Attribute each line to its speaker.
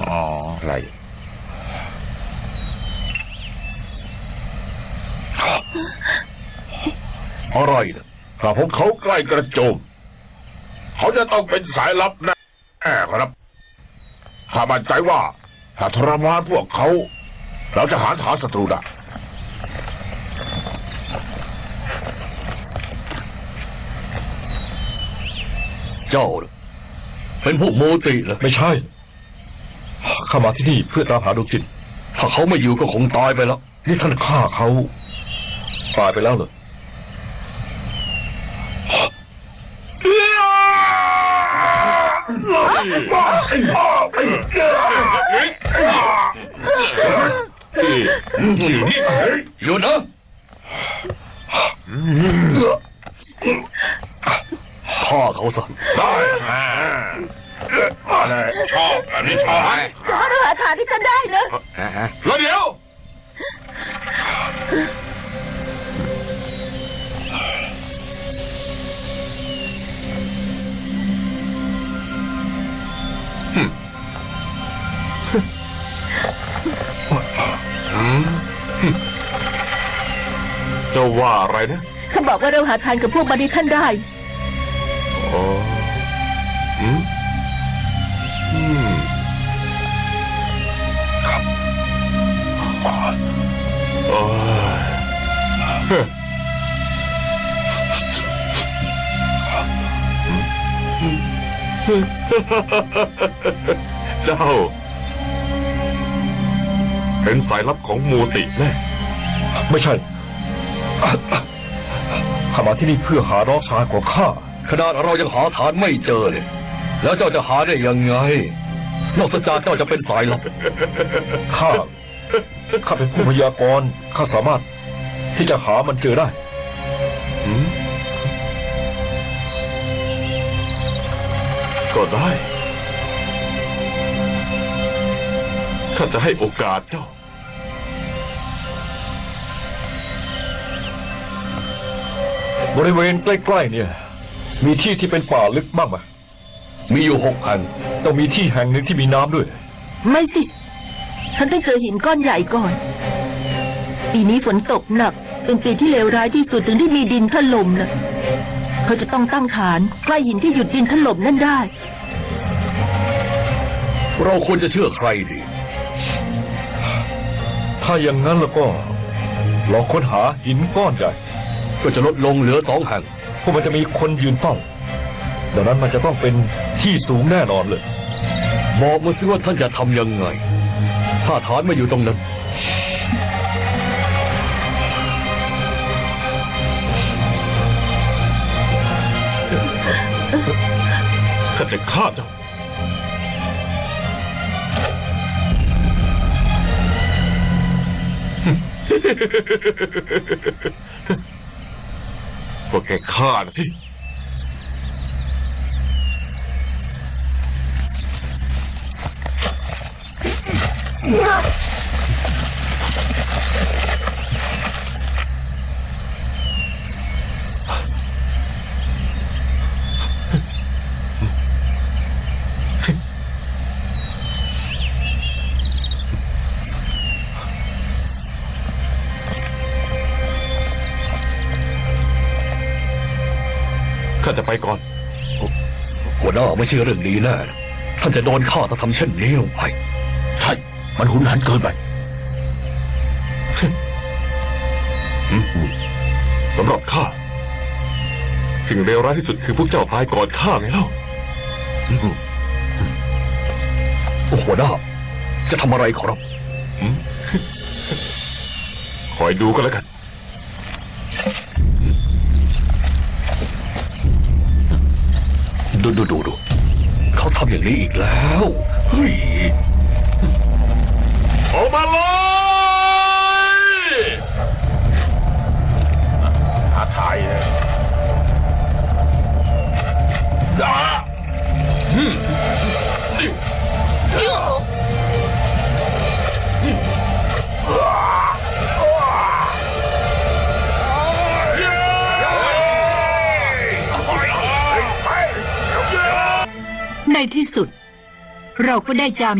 Speaker 1: อ๋อ
Speaker 2: อะไร
Speaker 1: อะไรนะ
Speaker 2: ถ้าพวกเขาใกล้กระโจม เขาจะต้องเป็นสายลับแน่ครับข้ามั่นใจว่า ถ้าทรมานพวกเขา เราจะหาฐานศัตรูได้
Speaker 1: เจ้าน่ะเป็นพวกโมติเหรอ
Speaker 3: ไม่ใช่ ข้ามาที่นี่เพื่อตามหาดวงจิต
Speaker 1: ถ้าเขาไม่อยู่ก็คงตายไปแล้ว
Speaker 3: นี่ท่านฆ่าเขา ตายไปแล้วเหรอ
Speaker 1: หยุดนะฆ่า เขาซะ
Speaker 2: ได้อะไรชอบแบบนี้ชอบไหม
Speaker 4: แต่ว่าเราหาฐานที่ท่านได้นะ
Speaker 2: แล้วเดี๋ยว
Speaker 3: เจ้าว่าอะไรนะ
Speaker 4: เขาบอกว่าเราหาทานกับพวกบัณฑิตท่านได้
Speaker 3: อ๋ออืมอืมครับโอ้ยเฮ้ยเจ้า เป็นสายลับของมูติแน่ ไม่ใช่ ข้ามาที่นี่เพื่อหาน้องชายของข้า
Speaker 1: ขนาดเรายังหาฐานไม่เจอเลยแล้วเจ้าจะหาได้ยังไง นอกจากเจ้าจะเป็นสายลับ
Speaker 3: ข้า ข้าเป็นผู้พยากรณ์ข้าสามารถที่จะหามันเจอได้ก็ได้ ข้าจะให้โอกาสเจ้า บริเวณใกล้ ๆ เนี่ย มีที่ที่เป็นป่าลึกบ้างไหม
Speaker 1: มีอยู่หกแห่ง
Speaker 3: ต้องมีที่แห่งหนึ่งที่มีน้ำด้วย
Speaker 4: ไม่สิ ท่านต้องเจอหินก้อนใหญ่ก่อน ปีนี้ฝนตกหนัก เป็นปีที่เลวร้ายที่สุดถึงที่มีดินถล่มนะเขาจะต้องตั้งฐานใกล้หินที่หยุดดินถล่มนั่นได้
Speaker 1: เราควรจะเชื่อใครดี
Speaker 3: ถ้าอย่างนั้นแล้วก็ลองค้นหาหินก้อนใหญ่
Speaker 1: ก็จะลดลงเหลือสองแห่ง
Speaker 3: เพราะมันจะมีคนยืนเฝ้า ดังนั้นมันจะต้องเป็นที่สูงแน่นอนเลย
Speaker 1: บอกมาสิว่าท่านจะทำยังไง ถ้าฐานม่อยู่ตรงนั้น
Speaker 3: ข้าจะฆ่าเจ้า ก็แกฆ่านะสิ ข้าจะไปก่อน
Speaker 1: หัวหน้าไม่เชื่อเรื่องนี้แน่นะท่านจะโดนฆ่าถ้าทำเช่นนี้ลงไป
Speaker 2: ใช่ มันหุนหันเกินไป
Speaker 3: สำหรับข้า สิ่งเลวร้ายที่สุดคือพวกเจ้าตายก่อนข้าไงเล่า
Speaker 1: หัวหน้าจะทำอะไรขอรับ
Speaker 3: คอยดูก็แล้วกัน
Speaker 1: ดูดูดูดูเขาทำอย่างนี้อีกแล้วเฮ้ย
Speaker 3: ออกมาเลย
Speaker 2: ท้าทายเลย
Speaker 5: ในที่สุด เราก็ได้จาม